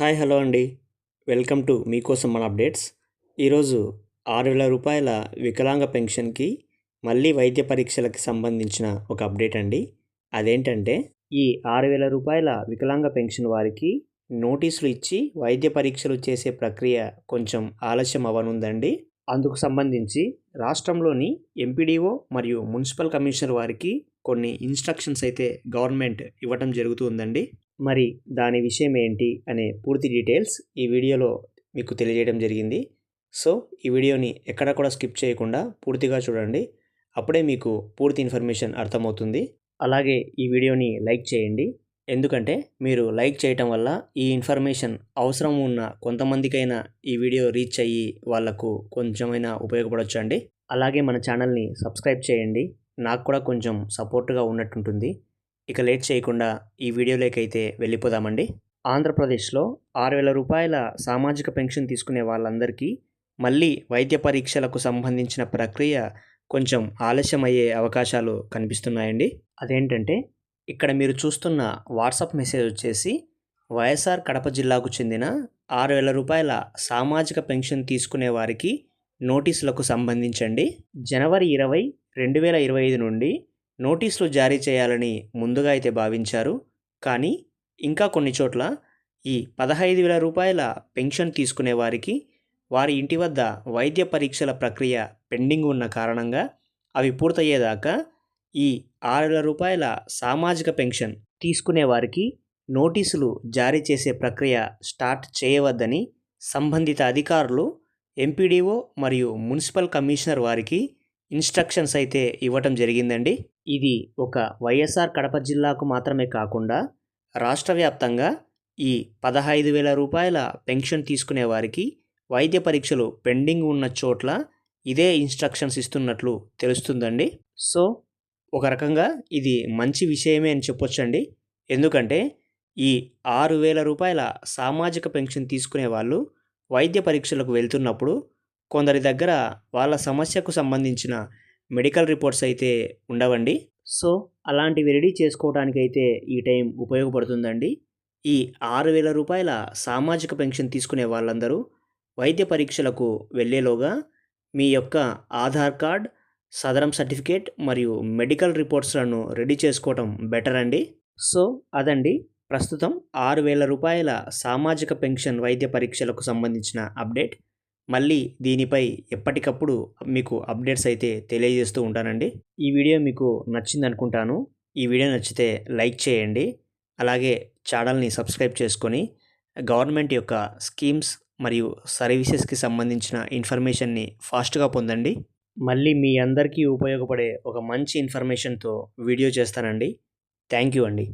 Hi hello అండి. Welcome to మీకోసం మన అప్డేట్స్. ఈరోజు ఆరు వేల రూపాయల వికలాంగ పెన్షన్కి మళ్ళీ వైద్య పరీక్షలకు సంబంధించిన ఒక అప్డేట్ అండి. అదేంటంటే ఈ ఆరు వేల రూపాయల వికలాంగ పెన్షన్ వారికి నోటీసులు ఇచ్చి వైద్య పరీక్షలు చేసే ప్రక్రియ కొంచెం ఆలస్యం అవ్వనుందండి అందుకు సంబంధించి రాష్ట్రంలోని ఎంపీడీఓ మరియు మున్సిపల్ కమిషనర్ వారికి కొన్ని ఇన్స్ట్రక్షన్స్ అయితే గవర్నమెంట్ ఇవ్వటం జరుగుతుందండి మరి దాని విషయం ఏంటి అనే పూర్తి డీటెయిల్స్ ఈ వీడియోలో మీకు తెలియజేయడం జరిగింది. సో ఈ వీడియోని ఎక్కడ కూడా స్కిప్ చేయకుండా పూర్తిగా చూడండి. అప్పుడే మీకు పూర్తి ఇన్ఫర్మేషన్ అర్థమవుతుంది. అలాగే ఈ వీడియోని లైక్ చేయండి. ఎందుకంటే మీరు లైక్ చేయటం వల్ల ఈ ఇన్ఫర్మేషన్ అవసరం ఉన్న కొంతమందికైనా ఈ వీడియో రీచ్ అయ్యి వాళ్ళకు కొంచెమైనా ఉపయోగపడవచ్చు అండి అలాగే మన ఛానల్ని సబ్స్క్రైబ్ చేయండి. నాకు కూడా కొంచెం సపోర్ట్గా ఉన్నట్టుంటుంది. ఇక లేట్ చేయకుండా ఈ వీడియోలోకైతే వెళ్ళిపోదామండి. ఆంధ్రప్రదేశ్లో ఆరు వేల రూపాయల సామాజిక పెన్షన్ తీసుకునే వాళ్ళందరికీ మళ్ళీ వైద్య పరీక్షలకు సంబంధించిన ప్రక్రియ కొంచెం ఆలస్యం అయ్యే అవకాశాలు కనిపిస్తున్నాయండి. అదేంటంటే ఇక్కడ మీరు చూస్తున్న వాట్సాప్ మెసేజ్ వచ్చేసి వైఎస్ఆర్ కడప జిల్లాకు చెందిన ఆరు వేల రూపాయల సామాజిక పెన్షన్ తీసుకునే వారికి నోటీసులకు సంబంధించండి. జనవరి ఇరవై రెండు వేల ఇరవై ఐదు నుండి నోటీసులు జారీ చేయాలని ముందుగా అయితే భావించారు. కానీ ఇంకా కొన్ని చోట్ల ఈ పదహైదు వేల రూపాయల పెన్షన్ తీసుకునే వారికి వారి ఇంటి వద్ద వైద్య పరీక్షల ప్రక్రియ పెండింగ్ ఉన్న కారణంగా అవి పూర్తయ్యేదాకా ఈ ఆరు వేల రూపాయల సామాజిక పెన్షన్ తీసుకునే వారికి నోటీసులు జారీ చేసే ప్రక్రియ స్టార్ట్ చేయవద్దని సంబంధిత అధికారులు ఎంపీడీఓ మరియు మున్సిపల్ కమిషనర్ వారికి ఇన్స్ట్రక్షన్స్ అయితే ఇవ్వటం జరిగిందండి. ఇది ఒక వైఎస్ఆర్ కడప జిల్లాకు మాత్రమే కాకుండా రాష్ట్ర వ్యాప్తంగా ఈ పదహైదు వేల రూపాయల పెన్షన్ తీసుకునే వారికి వైద్య పరీక్షలు పెండింగ్ ఉన్న చోట్ల ఇదే ఇన్స్ట్రక్షన్స్ ఇస్తున్నట్లు తెలుస్తుందండి. సో ఒక రకంగా ఇది మంచి విషయమే అని చెప్పొచ్చండి. ఎందుకంటే ఈ ఆరు వేల రూపాయల సామాజిక పెన్షన్ తీసుకునే వాళ్ళు వైద్య పరీక్షలకు వెళ్తున్నప్పుడు కొందరి దగ్గర వాళ్ళ సమస్యకు సంబంధించిన మెడికల్ రిపోర్ట్స్ అయితే ఉండవండి. సో అలాంటివి రెడీ చేసుకోవడానికైతే అయితే ఈ టైం ఉపయోగపడుతుందండి. ఈ ఆరు వేల రూపాయల సామాజిక పెన్షన్ తీసుకునే వాళ్ళందరూ వైద్య పరీక్షలకు వెళ్ళేలోగా మీ యొక్క ఆధార్ కార్డ్ సదరం సర్టిఫికేట్ మరియు మెడికల్ రిపోర్ట్స్లను రెడీ చేసుకోవటం బెటర్ అండి. సో అదండి. ప్రస్తుతం ఆరు వేల రూపాయల సామాజిక పెన్షన్ వైద్య పరీక్షలకు సంబంధించిన అప్డేట్. మళ్ళీ దీనిపై ఎప్పటికప్పుడు మీకు అప్డేట్స్ అయితే తెలియజేస్తూ ఉంటానండి. ఈ వీడియో మీకు నచ్చింది అనుకుంటాను ఈ వీడియో నచ్చితే లైక్ చేయండి. అలాగే ఛానల్ని సబ్స్క్రైబ్ చేసుకొని గవర్నమెంట్ యొక్క స్కీమ్స్ మరియు సర్వీసెస్కి సంబంధించిన ఇన్ఫర్మేషన్ని ఫాస్ట్గా పొందండి. మళ్ళీ మీ అందరికీ ఉపయోగపడే ఒక మంచి ఇన్ఫర్మేషన్తో వీడియో చేస్తానండి. థ్యాంక్ యూ అండి.